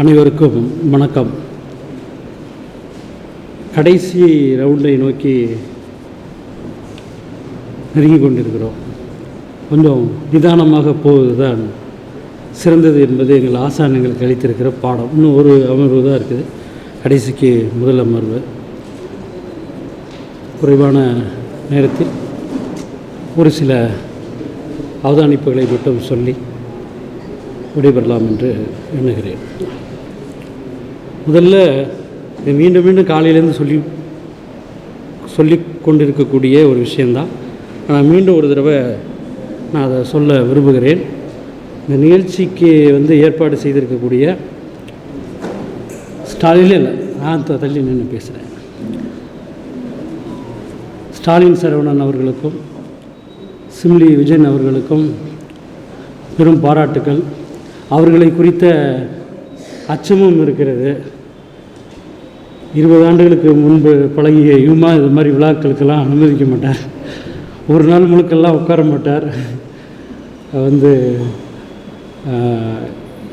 அனைவருக்கும் வணக்கம். கடைசி ரவுண்டை நோக்கி நெருங்கி கொண்டிருக்கிறோம். கொஞ்சம் நிதானமாக போவதுதான் சிறந்தது என்பது எங்கள் ஆசான் எங்களுக்கு அளித்திருக்கிற பாடம். இன்னும் ஒரு அமர்வு தான் இருக்குது. கடைசிக்கு முதல் அமர்வு. குறைவான நேரத்தில் ஒரு சில அவதானிப்புகளை மட்டும் சொல்லி விடைபெறலாம் என்று எண்ணுகிறேன். முதல்ல மீண்டும் மீண்டும் காலையிலேருந்து சொல்லி சொல்லி கொண்டிருக்கக்கூடிய ஒரு விஷயந்தான் நான் மீண்டும் ஒரு தடவை நான் அதை சொல்ல விரும்புகிறேன். இந்த நிகழ்ச்சிக்கு வந்து ஏற்பாடு செய்திருக்கக்கூடிய ஸ்டாலின் இல்லை நான் த- தள்ளி நின்று பேசுகிறேன் ஸ்டாலின் சரவணன் அவர்களுக்கும் சிம்லி விஜயன் அவர்களுக்கும் பெரும் பாராட்டுக்கள். அவர்களை குறித்த அச்சமும் இருக்கிறது. இருபது ஆண்டுகளுக்கு முன்பு பழகிய யுமா இது மாதிரி விழாக்களுக்கெல்லாம் அனுமதிக்க மாட்டார். ஒரு நாள் முழுக்கெல்லாம் உட்கார மாட்டார். வந்து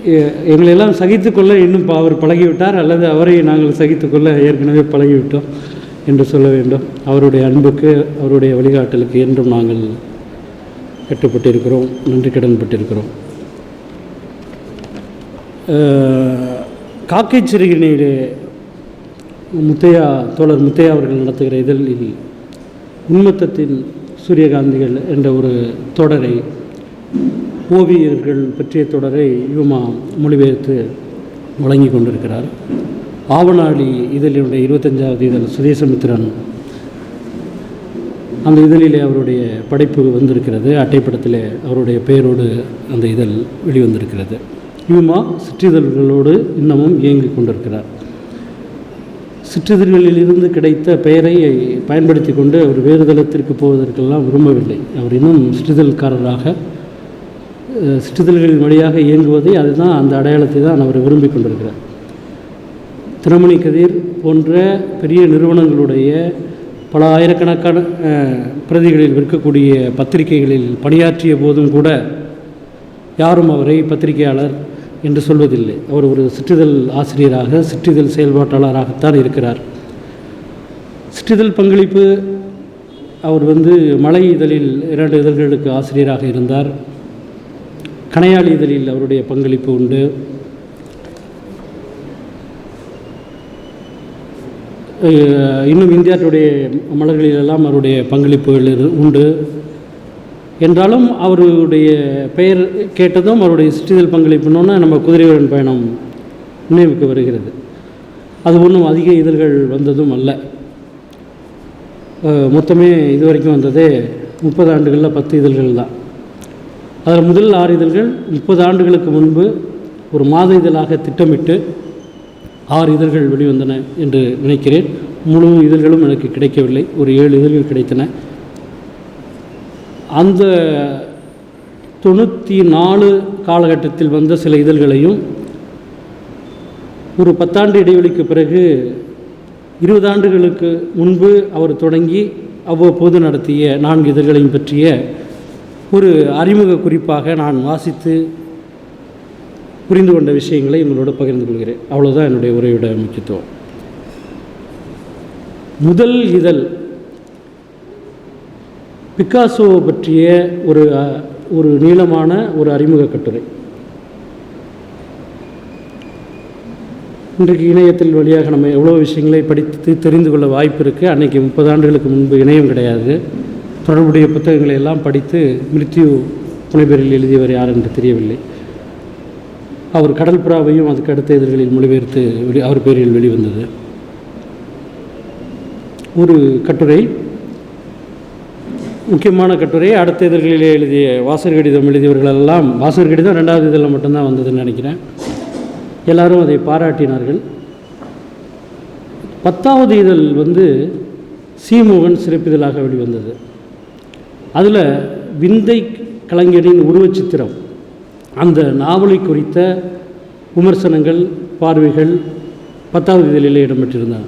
எ- எங்களையெல்லாம் சகித்துக்கொள்ள இன்னும் ப- அவர் பழகிவிட்டார் அல்லது அவரை நாங்கள் சகித்துக்கொள்ள ஏற்கனவே பழகிவிட்டோம் என்று சொல்ல வேண்டும். அவருடைய அன்புக்கு அவருடைய வழிகாட்டலுக்கு என்றும் நாங்கள் கட்டுப்பட்டிருக்கிறோம் நன்றி கடன்பட்டிருக்கிறோம். காக்கை சிறுகினியிலே முத்தையா தோழர் முத்தையா அவர்கள் நடத்துகிற இதழில் உண்மத்தத்தின் சூரியகாந்திகள் என்ற ஒரு தொடரை ஓவியர்கள் பற்றிய தொடரை யுமா மொழிபெயர்த்து வழங்கி கொண்டிருக்கிறார். ஆவணாளி இதழினுடைய இருபத்தஞ்சாவது இதழ் சுதேசமித்திரன். அந்த இதழிலே அவருடைய படைப்பு வந்திருக்கிறது. அட்டைப்படத்திலே அவருடைய பெயரோடு அந்த இதழ் வெளிவந்திருக்கிறது. யுமா சிற்றிதழ்களோடு இன்னமும் இயங்கிக் கொண்டிருக்கிறார். சிற்றிதழ்களிலிருந்து கிடைத்த பெயரை பயன்படுத்தி கொண்டு அவர் வேறு தளத்திற்கு போவதற்கெல்லாம் விரும்பவில்லை. அவர் இன்னும் சிற்றிதழ்காரராக சிற்றிதழ்களின் வழியாக இயங்குவதை அதுதான் அந்த அடையாளத்தை தான் அவர் விரும்பி கொண்டிருக்கிறார். திருமணி கதிர் போன்ற பெரிய நிறுவனங்களுடைய பல ஆயிரக்கணக்கான பிரதிகளில் விற்கக்கூடிய பத்திரிகைகளில் பணியாற்றிய போதும் கூட யாரும் அவரை பத்திரிகையாளர் என்று சொல்வதில்லை. அவர் ஒரு சிற்றிதழ் ஆசிரியராக சிற்றிதழ் செயல்பாட்டாளராகத்தான் இருக்கிறார். சிற்றிதழ் பங்களிப்பு அவர் வந்து மலை இதழில் இரண்டு இதழ்களுக்கு ஆசிரியராக இருந்தார். கணையாளி இதழில் அவருடைய பங்களிப்பு உண்டு. இன்னும் இந்தியாவுடைய மலர்களிலெல்லாம் அவருடைய பங்களிப்புகள் இரு- உண்டு. என்றாலும் அவருடைய பெயர் கேட்டதும் அவருடைய சிற்றிதழ் பங்களிப்புனோன்னா நம்ம குதிரையுடன் பயணம் நினைவுக்கு வருகிறது. அது ஒன்றும் அதிக இதழ்கள் வந்ததும் அல்ல. மொத்தமே இது வரைக்கும் வந்ததே முப்பது ஆண்டுகளில் பத்து இதழ்கள் தான். அதில் முதல் ஆறு இதழ்கள் முப்பது ஆண்டுகளுக்கு முன்பு ஒரு மாத இதழாக திட்டமிட்டு ஆறு இதழ்கள் வெளிவந்தன என்று நினைக்கிறேன். முழு இதழ்களும் எனக்கு கிடைக்கவில்லை. ஒரு ஏழு இதழ்கள் கிடைத்தன. அந்த தொண்ணூற்றி நாலு காலகட்டத்தில் வந்த சில இதழ்களையும் ஒரு பத்தாண்டு இடைவெளிக்கு பிறகு இருபது ஆண்டுகளுக்கு முன்பு அவர் தொடங்கி அவ்வப்போது நடத்திய நான்கு இதழ்களையும் பற்றிய ஒரு அறிமுக குறிப்பாக நான் வாசித்து புரிந்து கொண்ட விஷயங்களை உங்களோட பகிர்ந்து கொள்கிறேன். அவ்வளோதான் என்னுடைய உரையோட முக்கியத்துவம். முதல் இதழ் பிக்காசோ பற்றிய ஒரு ஒரு நீளமான ஒரு அறிமுக கட்டுரை. இன்றைக்கு இணையத்தில் வழியாக நம்ம எவ்வளோ விஷயங்களை படித்து தெரிந்து கொள்ள வாய்ப்பு இருக்குது அன்றைக்கி முப்பது ஆண்டுகளுக்கு முன்பு இணையம் கிடையாது. தொடர்புடைய புத்தகங்களை எல்லாம் படித்து மிருத்யு புனைப்பெயரில் எழுதியவர் யார் என்று தெரியவில்லை. அவர் கடல் புறாவையும் அதுக்கு அடுத்த இதழ்களில் மொழிபெயர்த்து வெளி அவர் பேரில் வெளிவந்தது. ஒரு கட்டுரை முக்கியமான கட்டுரை அடுத்த இதழ்களிலே எழுதிய வாசர் கடிதம் எழுதியவர்களெல்லாம் வாசர் கடிதம் ரெண்டாவது இதழில் மட்டும்தான் வந்ததுன்னு நினைக்கிறேன். எல்லாரும் அதை பாராட்டினார்கள். பத்தாவது இதழ் வந்து சீமோகன் சிறப்பிதழாக வெளிவந்தது. அதில் விந்தை கலைஞரின் உருவச்சித்திரம் அந்த நாவலை குறித்த விமர்சனங்கள் பார்வைகள் பத்தாவது இதழில் இடம்பெற்றிருந்தன.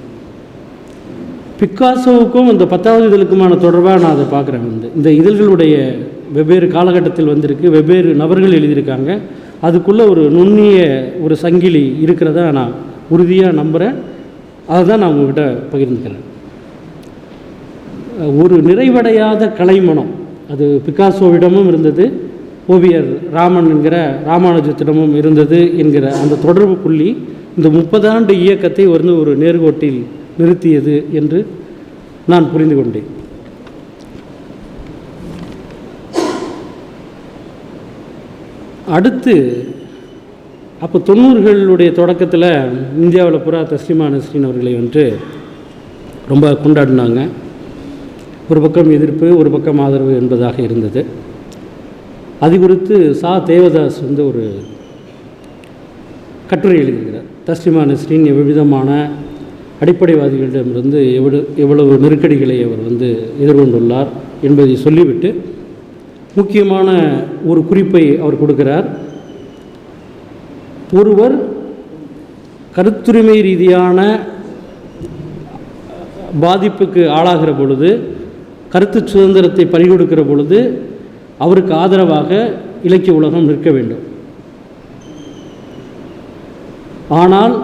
பிக்காசோவுக்கும் இந்த பத்தாவது இதழுக்குமான தொடர்பாக நான் அதை பார்க்குறேன். வந்து இந்த இதழ்களுடைய வெவ்வேறு காலகட்டத்தில் வந்திருக்கு வெவ்வேறு நபர்கள் எழுதியிருக்காங்க. அதுக்குள்ளே ஒரு நுண்ணிய ஒரு சங்கிலி இருக்கிறதா நான் உறுதியாக நம்புகிறேன் அதை தான் நான் உங்கள்கிட்ட பகிர்ந்துக்கிறேன். ஒரு நிறைவடையாத கலைமணம் அது பிகாசோவிடமும் இருந்தது ஓவியர் ராமன் என்கிற ராமானுஜத்திடமும் இருந்தது என்கிற அந்த தொடர்பு புள்ளி இந்த முப்பதாண்டு இயக்கத்தை வந்து ஒரு நேர்கோட்டில் நிறுத்தியது என்று நான் புரிந்து கொண்டேன். அடுத்து அப்போ தொண்ணூறுகளுடைய தொடக்கத்தில் இந்தியாவில் புறா தஸ்லிமா நஸ்ரீன் அவர்களை வந்து ரொம்ப கொண்டாடினாங்க. ஒரு பக்கம் எதிர்ப்பு ஒரு பக்கம் ஆதரவு என்பதாக இருந்தது. அது குறித்து சா. தேவதாஸ் வந்து ஒரு கட்டுரை எழுதுகிறார். தஸ்லிமா நஸ்ரீன் எவ்விதமான அடிப்படைவாதிகளிடமிருந்து எவ்வளவு எவ்வளவு நெருக்கடிகளை அவர் வந்து எதிர்கொண்டுள்ளார் என்பதை சொல்லிவிட்டு முக்கியமான ஒரு குறிப்பை அவர் கொடுக்கிறார். ஒருவர் கருத்துரிமை ரீதியான பாதிப்புக்கு ஆளாகிற பொழுது கருத்து சுதந்திரத்தை பறிகொடுக்கிற பொழுது அவருக்கு ஆதரவாக இலக்கிய உலகம் நிற்க வேண்டும். ஆனால்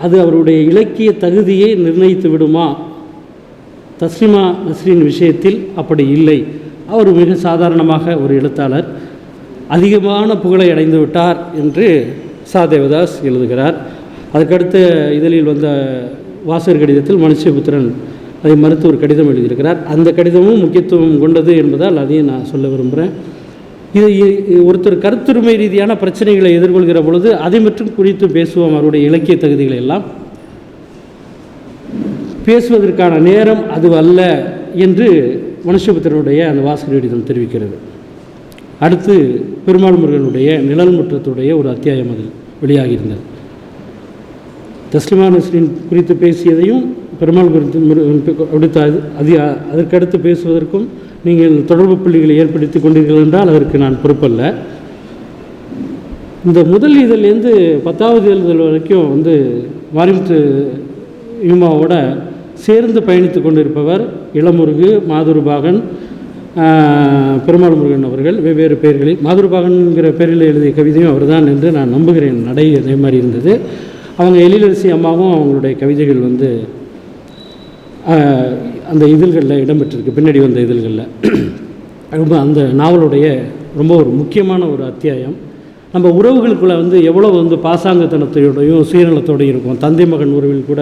அது அவருடைய இலக்கிய தகுதியை நிர்ணயித்து விடுமா? தஸ்லிமா நஸ்ரின் விஷயத்தில் அப்படி இல்லை. அவர் மிக சாதாரணமாக ஒரு எழுத்தாளர். அதிகமான புகழை அடைந்து விட்டார் என்று சாதேவதாஸ் எழுதுகிறார். அதுக்கடுத்த இதழில் வந்த வாசகர் கடிதத்தில் மனுஷபுத்திரன் அதை மறுத்து ஒரு கடிதம் எழுதியிருக்கிறார். அந்த கடிதமும் முக்கியத்துவம் கொண்டது என்பதால் அதையும் நான் சொல்ல விரும்புகிறேன். இது ஒருத்தர் கருத்துரிமை ரீதியான பிரச்சனைகளை எதிர்கொள்கிற பொழுது அதை மட்டும் குறித்து பேசுவோம் அவருடைய இலக்கிய தகுதிகளை எல்லாம். பேசுவதற்கான நேரம் அது அல்ல என்று மனுஷபுத்திரனுடைய அந்த வாசகர் தெரிவிக்கிறது. அடுத்து பெருமாள் முருகனுடைய நிழல் முற்றத்துடைய ஒரு அத்தியாயம் அதில் வெளியாகியிருந்தது. தஸ்லிமா நஸ்ரின் குறித்து பேசியதையும் பெருமாள் குறித்து முரு- அடுத்து அது அது அதற்கடுத்து பேசுவதற்கும் நீங்கள் தொடர்பு புள்ளிகளை ஏற்படுத்தி கொண்டீர்கள் என்றால் அதற்கு நான் பொறுப்பல்ல. இந்த முதல் இதழ்லேருந்து பத்தாவது இதழ் வரைக்கும் வந்து வாரிமுத்து யுமாவோட சேர்ந்து பயணித்து கொண்டிருப்பவர் இளமுருகு மாதுருபாகன் பெருமாள் முருகன் அவர்கள் வெவ்வேறு பெயர்களில். மாதுருபாகன்கிற பெயரில் எழுதிய கவிதையும் அவர்தான் என்று நான் நம்புகிறேன். நடை அதே மாதிரி இருந்தது. அவங்க எழிலரசி அம்மாவும் அவங்களுடைய கவிதைகள் வந்து அந்த இதழ்களில் இடம்பெற்றிருக்கு பின்னாடி வந்த இதழ்களில். ரொம்ப அந்த நாவலுடைய ரொம்ப ஒரு முக்கியமான ஒரு அத்தியாயம். நம்ம உறவுகளுக்குள்ள வந்து எவ்வளோ வந்து பாசாங்கத்தனத்தையோடையும் சுயநலத்தோடையும் இருக்கும். தந்தை மகன் உறவில் கூட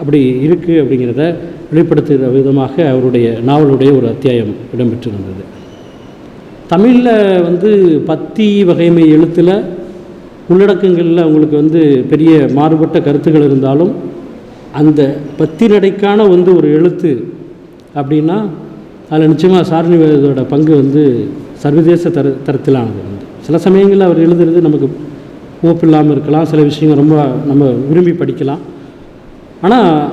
அப்படி இருக்குது அப்படிங்கிறத வெளிப்படுத்துகிற விதமாக அவருடைய நாவலுடைய ஒரு அத்தியாயம் இடம்பெற்றிருந்தது தமிழில் வந்து பத்தி வகைமை எழுத்தில் உள்ளடக்கங்களில் அவங்களுக்கு வந்து பெரிய மாறுபட்ட கருத்துக்கள் இருந்தாலும் அந்த பத்தி நடைக்கான வந்து ஒரு எழுத்து அப்படின்னா அதில் நிச்சயமாக சாரணிவேதோட பங்கு வந்து சர்வதேச தர தரத்திலானது வந்து. சில சமயங்களில் அவர் எழுதுறது நமக்கு ஓப்பில்லாமல் இருக்கலாம். சில விஷயங்கள் ரொம்ப நம்ம விரும்பி படிக்கலாம். ஆனால்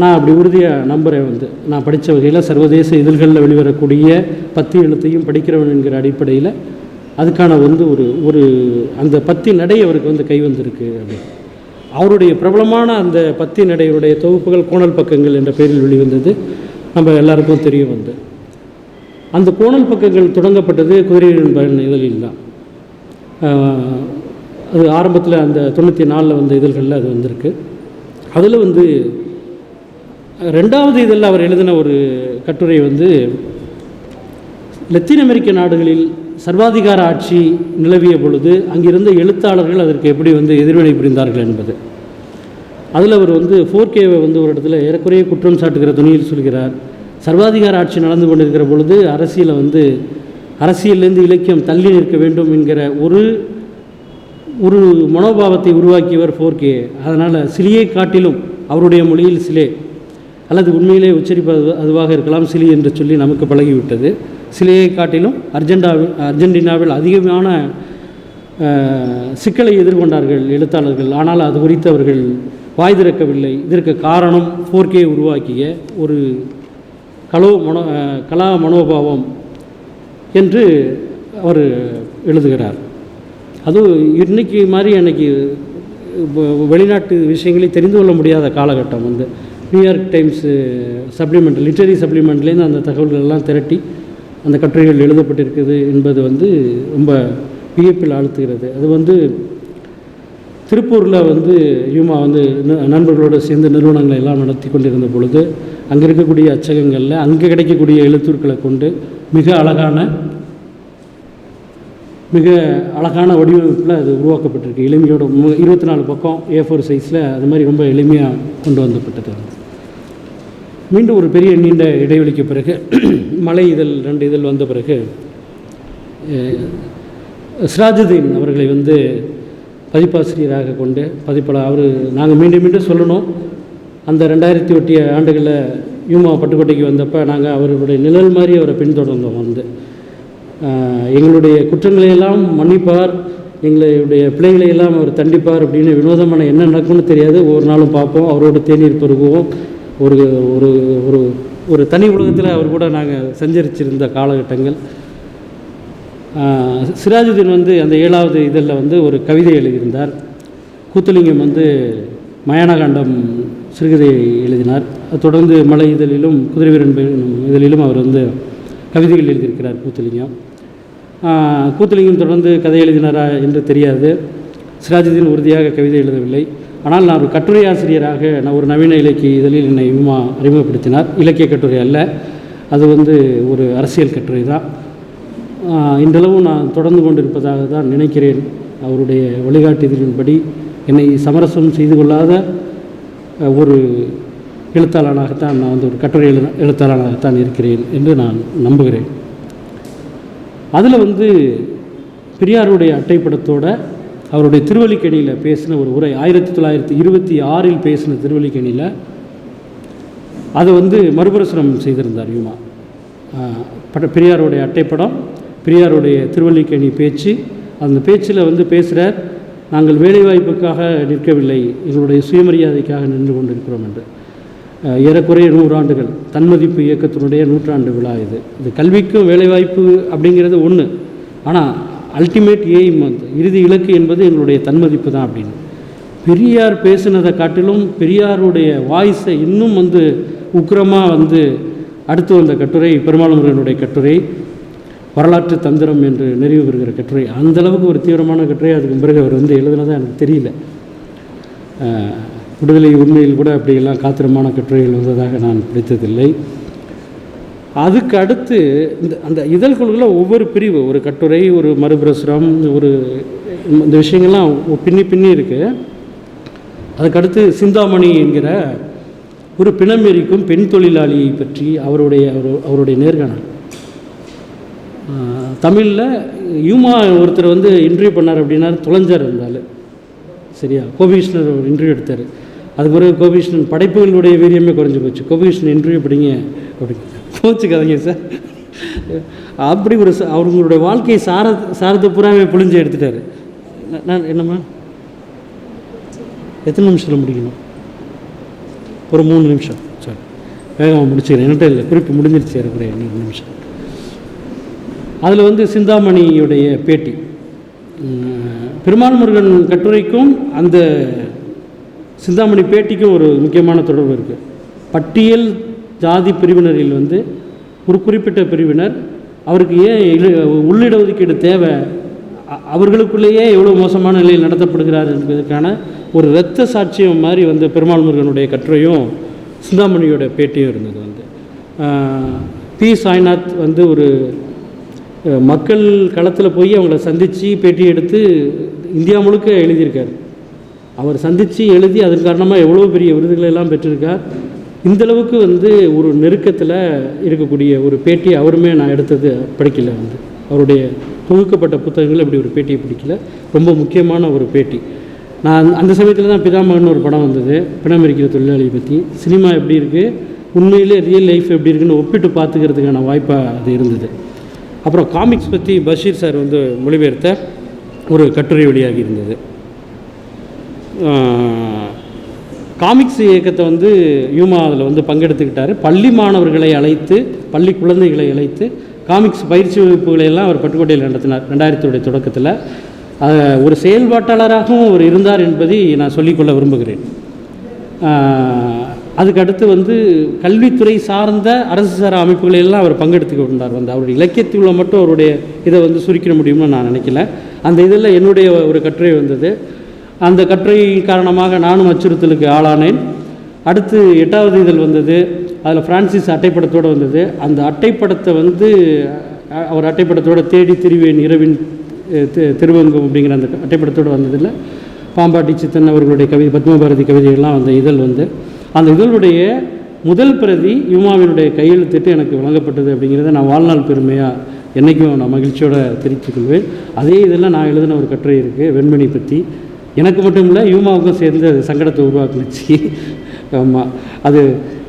நான் அப்படி உறுதியாக நம்புகிறேன் வந்து. நான் படித்த வகையில் சர்வதேச இதழ்களில் வெளிவரக்கூடிய பத்தி எழுத்தையும் படிக்கிறவன் என்கிற அடிப்படையில் அதுக்கான வந்து ஒரு ஒரு அந்த பத்தி நடை அவருக்கு வந்து கை வந்திருக்கு அப்படின்னு. அவருடைய பிரபலமான அந்த பத்தி நடையுடைய தொகுப்புகள் கோணல் பக்கங்கள் என்ற பெயரில் வெளிவந்தது. நம்ம எல்லாருக்கும் தெரியும் வந்து. அந்த கோணல் பக்கங்கள் தொடங்கப்பட்டது குதிரையின் நண்பன் இதழில் தான். அது ஆரம்பத்தில் அந்த தொண்ணூற்றி நாலில் வந்த இதழ்களில் அது வந்திருக்கு. அதில் வந்து ரெண்டாவது இதழில் அவர் எழுதின ஒரு கட்டுரை வந்து லத்தீன் அமெரிக்க நாடுகளில் சர்வாதிகார ஆட்சி நிலவிய பொழுது அங்கிருந்த எழுத்தாளர்கள் அதற்கு எப்படி வந்து எதிர்வினை புரிந்தார்கள் என்பது. அதில் அவர் வந்து ஃபோர் கேவை வந்து ஒரு இடத்துல ஏறக்குறைய குற்றம் சாட்டுகிற துணியில் சொல்கிறார். சர்வாதிகார ஆட்சி நடந்து கொண்டிருக்கிற பொழுது அரசியலை வந்து அரசியலிருந்து இலக்கியம் தள்ளி நிற்க வேண்டும் என்கிற ஒரு ஒரு மனோபாவத்தை உருவாக்கியவர் ஃபோர் கே அதனால் சிலியை காட்டிலும் அவருடைய மொழியில் சிலே அல்லது உண்மையிலே உச்சரிப்பது அதுவாக இருக்கலாம் சிலி என்று சொல்லி நமக்கு பழகிவிட்டது. சிலையை காட்டிலும் அர்ஜென்டாவில் அர்ஜென்டினாவில் அதிகமான சிக்கலை எதிர்கொண்டார்கள் எழுத்தாளர்கள். ஆனால் அது குறித்து அவர்கள் வாய் திறக்கவில்லை இதற்கு காரணம் ஃபோர்கே உருவாக்கிய ஒரு கலோ மனோ கலா மனோபாவம் என்று அவர் எழுதுகிறார். அதுவும் இன்னைக்கு மாதிரி அன்றைக்கி வ- வெளிநாட்டு விஷயங்களை தெரிந்து கொள்ள முடியாத காலகட்டம் வந்து. New York Times supplement literary சப்ளிமெண்ட்லேருந்து அந்த தகவல்கள் எல்லாம் திரட்டி அந்த கட்டுரைகள் எழுதப்பட்டிருக்குது என்பது வந்து ரொம்ப வியப்பில் ஆழ்த்துகிறது. அது வந்து திருப்பூரில் வந்து யூமா வந்து ந- நண்பர்களோடு சேர்ந்து நிறுவனங்களை எல்லாம் நடத்தி கொண்டிருந்த பொழுது அங்கே இருக்கக்கூடிய அச்சகங்களில் அங்கே கிடைக்கக்கூடிய எழுத்துக்களை கொண்டு மிக அழகான மிக அழகான வடிவமைப்பில் அது உருவாக்கப்பட்டிருக்கு. எளிமையோட இருபத்தி நாலு பக்கம் ஏ ஃபோர் சைஸில் அது மாதிரி ரொம்ப எளிமையாக கொண்டு வந்தப்பட்டது மீண்டும் ஒரு பெரிய நீண்ட இடைவெளிக்கு பிறகு மலை இதழ் ரெண்டு இதழ் வந்த பிறகு சிராஜுதீன் அவர்களை வந்து பதிப்பாசிரியராக கொண்டு பதிப்பட அவர் நாங்கள் மீண்டும் மீண்டும் சொல்லணும். அந்த ரெண்டாயிரத்தி ஒட்டிய ஆண்டுகளில் யூமா பட்டுக்கோட்டைக்கு வந்தப்போ நாங்கள் அவருடைய நிழல் மாதிரி அவரை பின்தொடர்ந்தோம் வந்து. எங்களுடைய குற்றங்களை எல்லாம் மன்னிப்பார். எங்களுடைய பிள்ளைகளை எல்லாம் அவர் தண்டிப்பார் அப்படின்னு வினோதமான என்ன நடக்கும்னு தெரியாது. ஒவ்வொரு நாளும் பார்ப்போம். அவரோட தேநீர் பருகுவோம் ஒரு ஒரு ஒரு ஒரு தனி உலகத்தில் அவர் கூட நாங்கள் சஞ்சரிச்சிருந்த காலகட்டங்கள். சிராஜுதீன் வந்து அந்த ஏழாவது இதழில் வந்து ஒரு கவிதை எழுதியிருந்தார். கூத்தலிங்கம் வந்து மயானகாண்டம் சிறுகதை எழுதினார். அது தொடர்ந்து மலை இதழிலும் குதிரை வீரன் இதழிலும் அவர் வந்து கவிதைகள் எழுதியிருக்கிறார் கூத்தலிங்கம். கூத்துலிங்கம் கூத்தலிங்கம் தொடர்ந்து கதை எழுதினாரா என்று தெரியாது. சிராஜுதீன் உறுதியாக கவிதை எழுதவில்லை. ஆனால் நான் ஒரு கட்டுரை ஆசிரியராக நான் ஒரு நவீன இலக்கிய இதழில் என்னை உமா அறிமுகப்படுத்தினார். இலக்கிய கட்டுரை அல்ல அது வந்து ஒரு அரசியல் கட்டுரை தான். இன்றளவும் நான் தொடர்ந்து கொண்டிருப்பதாக தான் நினைக்கிறேன். அவருடைய வழிகாட்டுதலின்படி என்னை சமரசம் செய்து கொள்ளாத ஒரு எழுத்தாளனாகத்தான் நான் வந்து ஒரு கட்டுரை எழு எழுத்தாளனாகத்தான் இருக்கிறேன் என்று நான் நம்புகிறேன். அதில் வந்து பெரியாருடைய அட்டைப்படத்தோட அவருடைய திருவல்லிக்கேணியில் பேசின ஒரு உரை ஆயிரத்தி தொள்ளாயிரத்தி இருபத்தி ஆறில் பேசின திருவள்ளிக்கணியில் அதை வந்து மறுபிரசுரம் செய்திருந்தார் யுமா. பெரியாருடைய அட்டைப்படம் பெரியாருடைய திருவல்லிக்கேணி பேச்சு. அந்த பேச்சில் வந்து பேசுகிறார் நாங்கள் வேலைவாய்ப்புக்காக நிற்கவில்லை எங்களுடைய சுயமரியாதைக்காக நின்று கொண்டிருக்கிறோம் என்று. ஏறக்குறைய நூறாண்டுகள் தன்மதிப்பு இயக்கத்தினுடைய நூற்றாண்டு விழா இது. இது கல்விக்கும் வேலைவாய்ப்பு அப்படிங்கிறது ஒன்று ஆனால் அல்டிமேட் எய்ம் வந்து இறுதி இலக்கு என்பது எங்களுடைய தன்மதிப்பு தான் அப்படின்னு. பெரியார் பேசினதை காட்டிலும் பெரியாருடைய வாய்ஸை இன்னும் வந்து உக்கிரமாக வந்து அடுத்து வந்த கட்டுரை பெருமாள் முருகனுடைய கட்டுரை வரலாற்று தந்திரம் என்று நிறைவு பெறுகிற கட்டுரை. அந்தளவுக்கு ஒரு தீவிரமான கட்டுரை. அதுக்கு பிறகு அவர் வந்து எழுதுனதாக எனக்கு தெரியல. விடுதலை உண்மையில் கூட அப்படியெல்லாம் காத்திரமான கட்டுரைகள் வந்ததாக நான் படித்ததில்லை அதுக்கு அடுத்து இந்த அந்த இதழ்களுக்குள்ள ஒவ்வொரு பிரிவு ஒரு கட்டுரை ஒரு மறுபிரசுரம் ஒரு இந்த விஷயங்கள்லாம் பின்னி பின்னி இருக்குது அதுக்கடுத்து சிந்தாமணி என்கிற ஒரு பிணமெரிக்கும் பெண் தொழிலாளியை பற்றி அவருடைய அவரு- அவருடைய நேர்காணல். தமிழில் யூமா ஒருத்தர் வந்து இன்டர்வியூ பண்ணார் அப்படின்னா தொலைஞ்சார் இருந்தால் சரியா? கோபிகிருஷ்ணர் ஒரு இன்டர்வியூ எடுத்தார். அது பிறகு கோபிகிருஷ்ணன் படைப்புகளுடைய வீரியமே குறைஞ்சி போச்சு. கோபிகிருஷ்ணன் இன்டர்வியூ படிங்க போச்சு கோச்சுக்காதீங்க சார். அப்படி ஒரு அவங்களுடைய வாழ்க்கையை சார சாரத்தை பூராவே புழிஞ்சு எடுத்துட்டாரு. நான் என்னம்மா? எத்தனை நிமிஷத்தில் முடிக்கணும்? ஒரு மூணு நிமிஷம். சரி. வேகமாக முடிச்சுக்கிறேன். என்கிட்ட இல்லை. குறிப்பு முடிஞ்சிருச்சு. இருக்கிற இன்னொரு நிமிஷம். அதில் வந்து சிந்தாமணியுடைய பேட்டி. பெருமாள் முருகன் கட்டுரைக்கும் அந்த சிந்தாமணி பேட்டிக்கும் ஒரு முக்கியமான தொடர்பு இருக்குது பட்டியல் ஜாதி பிரிவினரில் வந்து ஒரு குறிப்பிட்ட பிரிவினர் அவருக்கு ஏன் உள்ளிட ஒதுக்கீடு தேவை அ- அவர்களுக்குள்ளேயே எவ்வளோ மோசமான நிலையில் நடத்தப்படுகிறார் என்பதற்கான ஒரு இரத்த சாட்சியம் மாதிரி வந்து பெருமாள் முருகனுடைய கட்டுரையும் சிந்தாமணியோட பேட்டியும் இருந்தது வந்து. பி. சாய்நாத் வந்து ஒரு மக்கள் களத்தில் போய் அவங்கள சந்தித்து பேட்டி எடுத்து இந்தியா முழுக்க எழுதியிருக்கார். அவர் சந்தித்து எழுதி அதன் காரணமாக எவ்வளோ பெரிய விருதுகளை எல்லாம் பெற்றிருக்கார். இந்த அளவுக்கு வந்து ஒரு நெருக்கத்தில் இருக்கக்கூடிய ஒரு பேட்டி அவருமே நான் எடுத்தது படிக்கல வந்து. அவருடைய தொகுக்கப்பட்ட புத்தகங்கள் இப்படி ஒரு பேட்டியை பிடிக்கல. ரொம்ப முக்கியமான ஒரு பேட்டி. நான் அந்த சமயத்தில் தான் பிதாமகன் ஒரு படம் வந்தது. பிணம் இருக்கிற தொழிலாளியை பற்றி சினிமா எப்படி இருக்குது உண்மையிலே ரியல் லைஃப் எப்படி இருக்குன்னு ஒப்பிட்டு பார்த்துக்கிறதுக்கான வாய்ப்பாக அது இருந்தது. அப்புறம் காமிக்ஸ் பற்றி பஷீர் சார் வந்து மொழிபெயர்த்த ஒரு கட்டுரை வெளியாகி இருந்தது. காமிக்ஸ் இயக்கத்தை வந்து யூமா அதில் வந்து பங்கெடுத்துக்கிட்டார். பள்ளி மாணவர்களை அழைத்து பள்ளி குழந்தைகளை அழைத்து காமிக்ஸ் பயிற்சி வகுப்புகளையெல்லாம் அவர் பட்டுக்கோட்டையில் நடத்தினார் ரெண்டாயிரத்துடைய தொடக்கத்தில். ஒரு செயல்பாட்டாளராகவும் அவர் இருந்தார் என்பதை நான் சொல்லிக்கொள்ள விரும்புகிறேன். அதுக்கு அடுத்து வந்து கல்வித்துறை சார்ந்த அரசு சாரா அமைப்புகளெல்லாம் அவர் பங்கெடுத்துக்கொண்டார் வந்து அவருடைய இலக்கியத்துள்ள மட்டும் அவருடைய இதை வந்து சுருக்கிட முடியும்னு நான் நினைக்கல. அந்த இதில் என்னுடைய ஒரு கட்டுரை வந்தது. அந்த கட்டுரை காரணமாக நானும் அச்சுறுத்தலுக்கு ஆளானேன். அடுத்து எட்டாவது இதழ் வந்தது. அதில் ஃப்ரான்சிஸ் அட்டைப்படத்தோடு வந்தது. அந்த அட்டைப்படத்தை வந்து அவர் அட்டைப்படத்தோடு தேடி திருவேன் இரவின் திருவங்கம் அப்படிங்கிற அந்த அட்டைப்படத்தோடு வந்ததில் பாம்பாட்டி சித்தன் அவர்களுடைய கவிதை பத்மபாரதி கவிதைகள்லாம் அந்த இதழ் வந்து. அந்த இதழுடைய முதல் பிரதி யுமாவினுடைய கையெழுத்திட்டு எனக்கு வழங்கப்பட்டது அப்படிங்கிறத நான் வாழ்நாள் பெருமையாக என்றைக்கும் நான் மகிழ்ச்சியோடு தெரிவித்துக்கொள்வேன். அதே இதெல்லாம் நான் எழுதின ஒரு கட்டுரை இருக்குது வெண்மணி பற்றி எனக்கு மட்டும் இல்லை யூமாவுக்கும் சேர்ந்து அது சங்கடத்தை உருவாக்குனுச்சு. ஆமாம் அது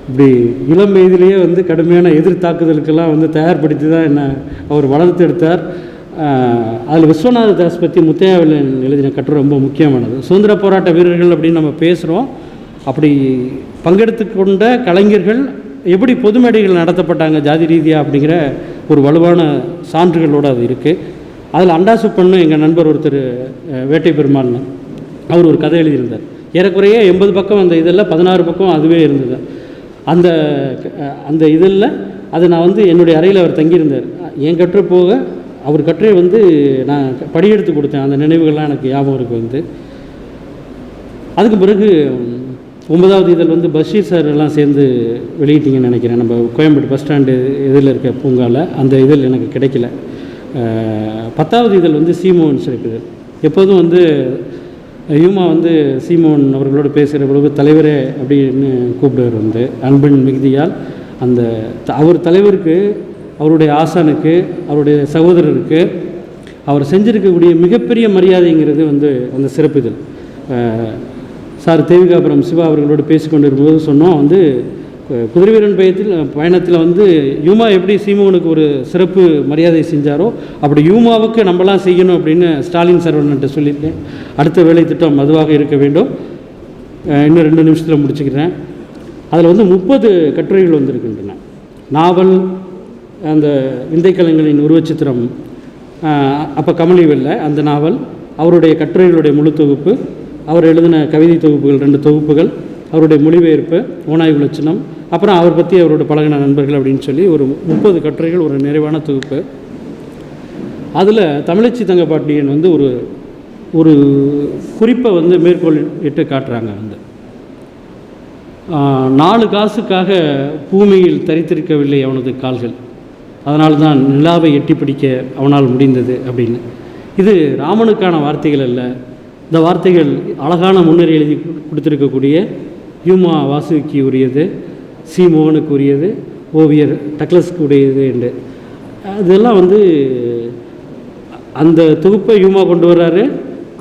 இப்படி இளம் வயதிலேயே வந்து கடுமையான எதிர் தாக்குதலுக்கெல்லாம் வந்து தயார்படுத்தி தான் என்ன அவர் வளர்த்து எடுத்தார். அதில் விஸ்வநாத தாஸ் பற்றி முத்தையாவில் எழுதின கட்டுரை ரொம்ப முக்கியமானது. சுதந்திர போராட்ட வீரர்கள் அப்படின்னு நம்ம பேசுகிறோம் அப்படி பங்கெடுத்து கொண்ட கலைஞர்கள் எப்படி பொது மேடைகள் நடத்தப்பட்டாங்க ஜாதி ரீதியாக அப்படிங்கிற ஒரு வலுவான சான்றுகளோடு அது இருக்குது அதில் அண்டாசு பண்ணு எங்கள் நண்பர் ஒருத்தர் வேட்டை பெருமாள்னு அவர் ஒரு கதை எழுதியிருந்தார். ஏறக்குறைய எண்பது பக்கம் அந்த இதில் பதினாறு பக்கம் அதுவே இருந்தது. அந்த அந்த இதில் அது நான் வந்து என்னுடைய அறையில் அவர் தங்கியிருந்தார். என் கற்று போக அவர் கற்றை வந்து நான் படியெடுத்து கொடுத்தேன். அந்த நினைவுகள்லாம் எனக்கு ஞாபகம் இருக்குது வந்து. அதுக்கு பிறகு ஒன்பதாவது இதழ் வந்து பஷீர் சார் எல்லாம் சேர்ந்து வெளியிட்டீங்கன்னு நினைக்கிறேன். நம்ம கோயம்பேடு பஸ் ஸ்டாண்டு இதில் இருக்க பூங்காவில் அந்த இதழ் எனக்கு கிடைக்கல. பத்தாவது இதழ் வந்து சீமோன் சிறப்பு இதழ் எப்போதும் வந்து ஹியூமா வந்து சீமோன் அவர்களோடு பேசுகிற பொழுது தலைவரே அப்படின்னு கூப்பிடுவார் வந்து அன்பின் மிகுதியால். அந்த த- அவர் தலைவருக்கு அவருடைய ஆசானுக்கு அவருடைய சகோதரருக்கு அவர் செஞ்சிருக்கக்கூடிய மிகப்பெரிய மரியாதைங்கிறது வந்து அந்த சிறப்பு இதழ். சார் தேவிகாபுரம் சிவா அவர்களோடு பேசிக்கொண்டிருக்கும்போது சொன்னோம் வந்து குதிரைவீரன் பயத்தில் பயணத்தில் வந்து யூமா எப்படி சீமோனுக்கு ஒரு சிறப்பு மரியாதை செஞ்சாரோ அப்படி யூமாவுக்கு நம்மலாம் செய்யணும் அப்படின்னு ஸ்டாலின் சரவணன்ட்ட சொல்லியிருக்கேன். அடுத்த வேலை திட்டம் அதுவாக இருக்க வேண்டும். இன்னும் ரெண்டு நிமிஷத்தில் முடிச்சுக்கிறேன். அதில் வந்து முப்பது கட்டுரைகள் வந்திருக்கின்றன. நாவல் அந்த விந்தைக்கலங்களின் உருவச்சித்திரம் அப்போ கமலி வெல்ல அந்த நாவல் அவருடைய கட்டுரைகளுடைய முழு தொகுப்பு அவர் எழுதின கவிதை தொகுப்புகள் ரெண்டு தொகுப்புகள் அவருடைய மொழிபெயர்ப்பு ஓனாய் உலட்சணம் அப்புறம் அவர் பற்றி அவரோட பழகின நண்பர்கள் அப்படின்னு சொல்லி ஒரு முப்பது கட்டுரைகள் ஒரு நிறைவான தொகுப்பு. அதில் தமிழச்சி தங்கப்பாட்டியன் வந்து ஒரு ஒரு குறிப்பை வந்து மேற்கோள் இட்டு காட்டுறாங்க வந்து. நாலு காசுக்காக பூமியில் தரித்திருக்கவில்லை அவனது கால்கள். அதனால் தான் நிலாவை எட்டி பிடிக்க அவனால் முடிந்தது அப்படின்னு. இது ராமனுக்கான வார்த்தைகள் அல்ல இந்த வார்த்தைகள் அழகான முன்னுரை எழுதி கொடுத்துருக்கக்கூடிய யூமா வாசுவிக்கு உரியது சி மோகனுக்கு உரியது ஓவியர் டக்ளஸ்க்கு உரியது என்று. இதெல்லாம் வந்து அந்த தொகுப்பை யூமா கொண்டு வர்றாரு.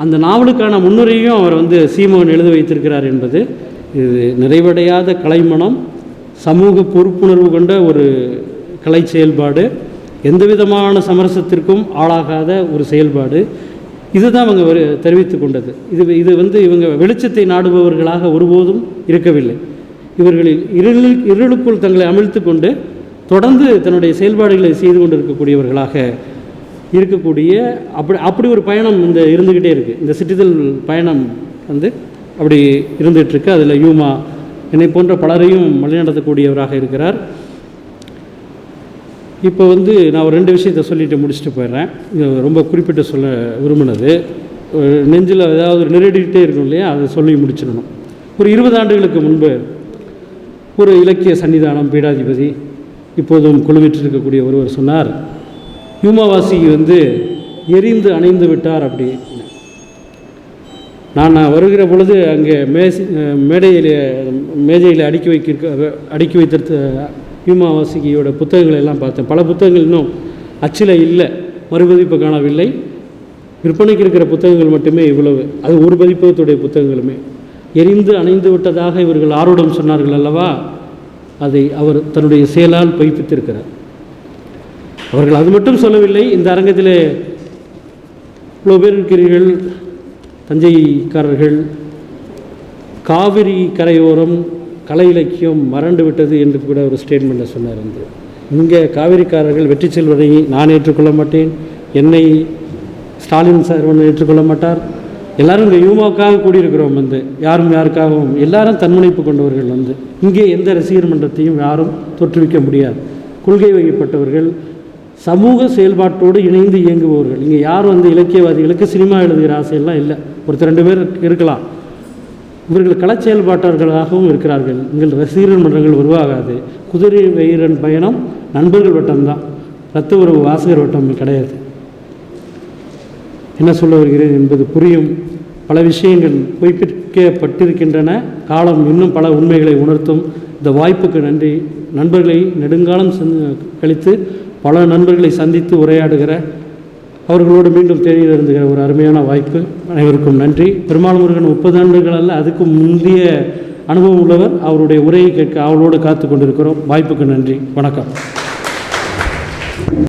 அந்த நாவலுக்கான முன்னுரையும் அவர் வந்து சீமோகன் எழுத வைத்திருக்கிறார் என்பது. இது நிறைவடையாத கலைமணம் சமூக பொறுப்புணர்வு கொண்ட ஒரு கலை செயல்பாடு. எந்த விதமான சமரசத்திற்கும் ஆளாகாத ஒரு செயல்பாடு. இதுதான் அவங்க ஒரு தெரிவித்து கொண்டது. இது இது வந்து இவங்க வெளிச்சத்தை நாடுபவர்களாக ஒருபோதும் இருக்கவில்லை. இவர்களில் இருளில் இருளுக்குள் தங்களை அமிழ்த்து கொண்டு தொடர்ந்து தன்னுடைய செயல்பாடுகளை செய்து கொண்டிருக்கக்கூடியவர்களாக இருக்கக்கூடிய அப்படி அப்படி ஒரு பயணம் இந்த இருந்துக்கிட்டே இருக்குது இந்த சிற்றிதழ் பயணம் வந்து அப்படி இருந்துகிட்ருக்கு அதில் யூமா என்னை போன்ற பலரையும் வழிநடத்தக்கூடியவராக இருக்கிறார். இப்போ வந்து நான் ஒரு ரெண்டு விஷயத்தை சொல்லிட்டு முடிச்சுட்டு போயிடுறேன். இது ரொம்ப குறிப்பிட்டு சொல்ல விரும்பினது. நெஞ்சில் ஏதாவது ஒரு நெருடிக்கிட்டே இருக்கும் இல்லையா? அதை சொல்லி முடிச்சிடணும். ஒரு இருபது ஆண்டுகளுக்கு முன்பு ஒரு இலக்கிய சன்னிதானம் பீடாதிபதி இப்போதும் குழுவிட்டு இருக்கக்கூடிய ஒருவர் சொன்னார் யூமாவாசி வந்து எரிந்து அணைந்து விட்டார் அப்படி நான் வருகிற பொழுது அங்கே மேசி மேடையில் மேஜையில் அடுக்கி வைக்க அடுக்கி வைத்திருத்த பீமா ஹியூமாவாசிகியோட புத்தகங்களை எல்லாம் பார்த்தேன். பல புத்தகங்கள் இன்னும் அச்சில் இல்லை. மறுபதிப்பு காணவில்லை. விற்பனைக்கு இருக்கிற புத்தகங்கள் மட்டுமே இவ்வளவு. அது ஒரு பதிப்பகத்துடைய புத்தகங்களுமே. எரிந்து அணைந்து விட்டதாக இவர்கள் ஆர்வடம் சொன்னார்கள் அல்லவா? அதை அவர் தன்னுடைய செயலால் பொய்ப்பித்திருக்கிறார். அவர்கள் அது மட்டும் சொல்லவில்லை. இந்த அரங்கத்தில் இவ்வளோ பேர் இருக்கிறீர்கள். தஞ்சைக்காரர்கள். காவிரி கரையோரம் கலை இலக்கியம் மறண்டு விட்டது என்று கூட ஒரு ஸ்டேட்மெண்ட்டை சொன்னார் வந்து. இங்கே காவிரிக்காரர்கள் வெற்றி செல்வதை நான் ஏற்றுக்கொள்ள மாட்டேன். என்னை ஸ்டாலின் சார் ஒன்று ஏற்றுக்கொள்ள மாட்டார். எல்லாரும் இங்கே யூமாவுக்காக கூடியிருக்கிறோம் வந்து. யாரும் யாருக்காகவும். எல்லாரும் தன்முனைப்பு கொண்டவர்கள் வந்து. இங்கே எந்த ரசிகர் மன்றத்தையும் யாரும் தோற்றுவிக்க முடியாது. கொள்கை வகைப்பட்டவர்கள் சமூக செயல்பாட்டோடு இணைந்து இயங்குபவர்கள். இங்கே யாரும் வந்து இலக்கியவாதிகளுக்கு சினிமா எழுதுகிற ஆசையெல்லாம் இல்லை. ஒருத்தர் ரெண்டு பேர் இருக்கலாம். இவர்கள் கலச்செயல்பாட்டர்களாகவும் இருக்கிறார்கள். எங்கள் ரசிகர்கள் மன்றங்கள் உருவாகாது. குதிரை வெயிரன் பயணம் நண்பர்கள் வட்டம்தான். ரத்த உறவு வாசகர் வட்டம் கிடையாது. என்ன சொல்ல வருகிறேன் என்பது புரியும். பல விஷயங்கள் பொய்ப்பிக்கப்பட்டிருக்கின்றன. காலம் இன்னும் பல உண்மைகளை உணர்த்தும். இந்த வாய்ப்புக்கு நன்றி. நண்பர்களை நெடுங்காலம் சந்தி- கழித்து பல நண்பர்களை சந்தித்து உரையாடுகிற அவர்களோடு மீண்டும் தேனியில் இருந்துகிற ஒரு அருமையான வாய்ப்பு. அனைவருக்கும் நன்றி. பெருமாள் முருகன் முப்பது ஆண்டுகள் அல்ல அதுக்கு முந்தைய அனுபவம் உள்ளவர். அவருடைய உரையை கேட்க அவளோடு காத்து கொண்டிருக்கிறோம். வாய்ப்புக்கு நன்றி. வணக்கம்.